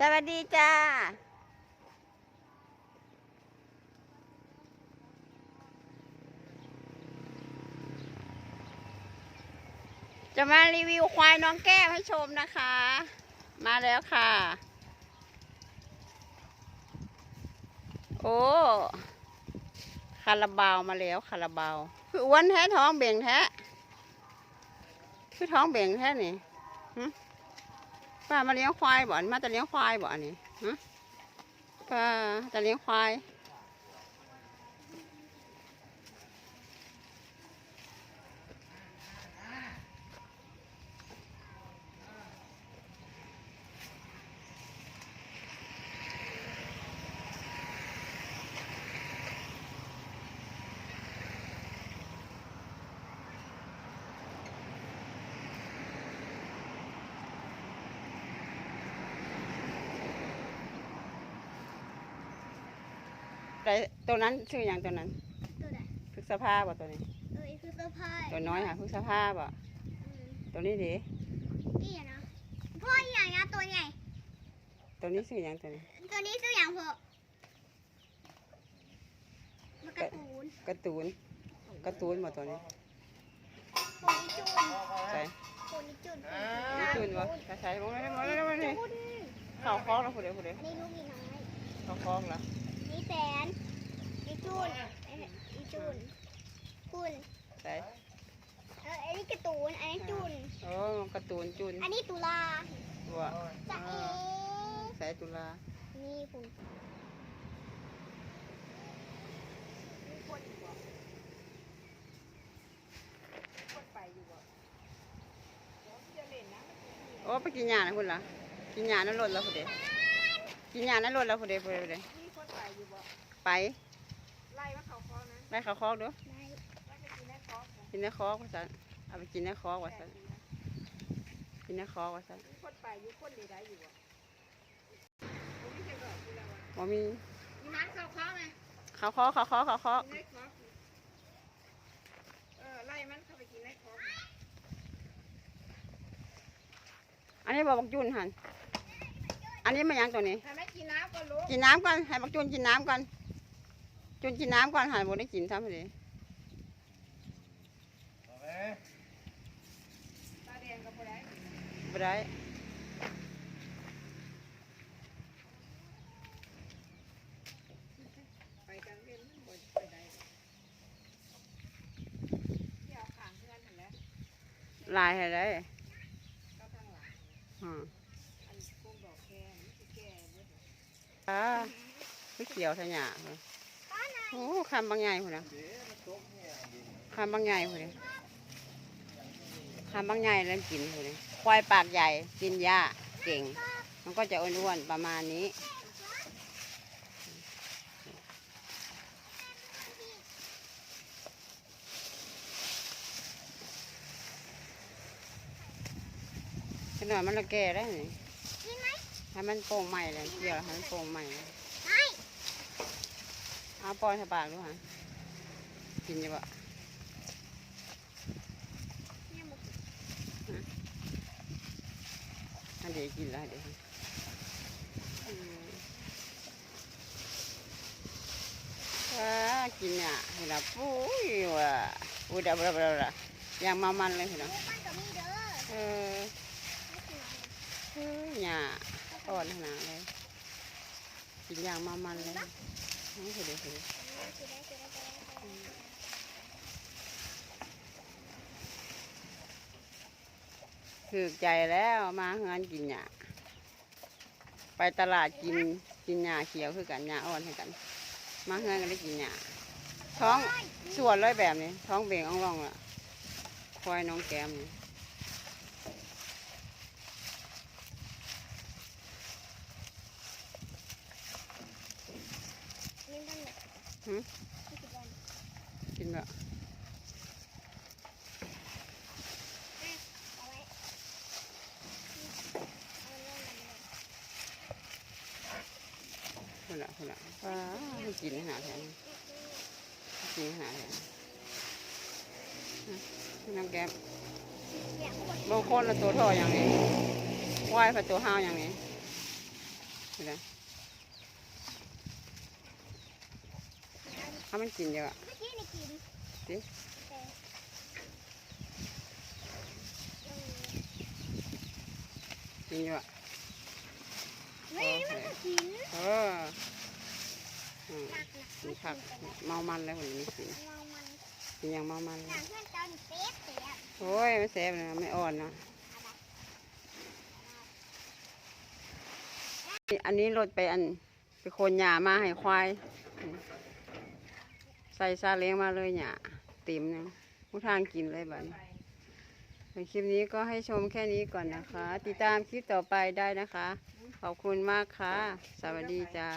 สวัสดีจ้า จะมารีวิวควายน้องแก้วให้ชมนะคะ มาแล้วค่ะ โอ้ คาราบาวมาแล้วคาราบาวคืออ้วนแท้ท้องเบ่งแท้คือท้องเบ่งแท้นี่ ป้ามาเลี้ยงควายบ่อนมาจะเลี้ยงควายบ่อนนี่ฮะป้าจะเลี้ยงควาย แต่ตัวนั้นชื่ออย่างตัวนั้นตัวไหนพฤกษภาบ่ตัวนี้ เออคือเสื้อผ้าตัวน้อยค่ะพฤกษภาบ่อืมตัวนี้ดินี่อะนะพ่ออย่างนะตัวใหญ่ ตัวนี้ชื่ออย่างตัวนี้ตัวนี้ซื้ออย่างพ่อมันการ์ตูนการ์ตูนการ์ตูนบ่ตัวนี้ตัวนี้จุนใส่ตัวนี้จุนจูนบ่ใส่ใส่บ่ได้บ่ได้บ่ได้จุนเข้าคอกแล้วผู้ใดผู้ใดอันนี้ลูกนี่น้อยเข้าคอกแล้ว นี่แสนนี่จุนเอ้ยนี่จุนคุณใส่เอออันนี้การ์ตูน อันนี้จุน โอ้การ์ตูนจูนอันนี้ตุลาตัวจะเอใส่ตุลา นี่คุณโอ้ไปกินหญ้านะคุณล่ะกินหญ้านั้นรถแล้วผู้ใดกินหญ้านั้นรถแล้วผู้ใดผู้ใดผู้ใด ไปไล่ว่าเขาคอนะได้เข้าคอกเด้อได้ไล่ไปกินได้คอนะกินในคอกว่าซั่นเอาไปกินในคอกว่าซั่นกินในคอกว่าซั่นมีคนไปอยู่คนใดๆอยู่อะผมไม่เคยบอกคุณแล้วว่าบ่มีมีร้านเขาคอไหมเข้าคอกเข้าคอกเข้าคอกกินได้คอเออไล่มันเข้าไปกินได้คออันนี้บ่บักจุนหั่น อันนี้มันหยังตัวนี้ถ้าไม่กินน้ำก็ลุกกินน้ำก่อนให้บักจุนกินน้ำก่อนจุนกินน้ำก่อนหันบ่ได้กินซ้ำเลยตาแดงกับผู้ใดบ่ได้ไปกันเรียนมันบ่ไปใดที่เอาขางเพื่อนเห็นแล้วลายให้ได้ก็ทางหลังอืม อันกุ้งดอกแค่นี่คือแก่เบิด อ่าคือเขียวทะหยาโอ้คำบางใหญ่พุ่นน่ะคำบางใหญ่พุ่นน่ะคำบางใหญ่เริ่มกินพุ่นน่ะควายปากใหญ่กินหญ้าเก่ง มันก็จะอ้วนๆประมาณนี้ขนาดมันละแก่ได้ไหม ให้มันโป่งใหม่เลยเดี๋ยวให้มันโป่งใหม่เลยไม่เอาปอยให้ปากดูฮะกินอยู่บ่เนี่ยหมดอันเดี๋ยวกินแล้วเดี๋ยวอากินเนี่ยเห็นแล้วปุ้ยว่ะอุ้ยดับเดับเดับละอย่างมามันเลยเห็นไหมลูกมันก็มีเด้อเออเฮ้ยเนี่ย อ่อนขนาดเลยกินอย่างมามันเลยนี่เห็นเลยเห็นเลยกินได้กินได้กินได้ถือใจแล้วมาเฮือนกินหญ้าไปตลาดกินกินหญ้าเขียวคือกันหญ้าอ่อนให้กัน มาเฮือนก็ได้กินหญ้าท้องส่วนเลยแบบนี้ท้องเบ่งอ่องร่องละควายน้องแก้มนี่นั่นแหละ หืม นี่คือ กินแบบเอาไว้เอาเรื่องนั้นเลยคนละคนละว้ากินขนาดนี้กินขนาดนี้น้องแก้มเนี่ยหมดบางคนละตัวท่ออย่างนี้ควายกับตัวห้าวอย่างนี้เเลยถ้ามันกินเยอะเมื่อกี้นี่กินสิแต่เออกินเยอะไม่มันก็กินเอออืมหนักนะกินผักเมามันแล้วคนนี้กินเรามันกินอย่างเมามันเลหนัยงเพื่อนเจ้านี่เป๊ะเสียโอ้ยไม่แซ่บเลยไม่อ่อนเนาะอันนี้รถไปอันไปโคนหญ้ามาให้ควายอืม ใส่ซาเล้งมาเลยหญ้าเต็มนึงผู้ทางกินเลยบัดนี้ในคลิปนี้ก็ให้ชมแค่นี้ก่อนนะคะ ติดตามคลิปต่อไปได้นะคะ ขอบคุณมากค่ะ สวัสดีจ้า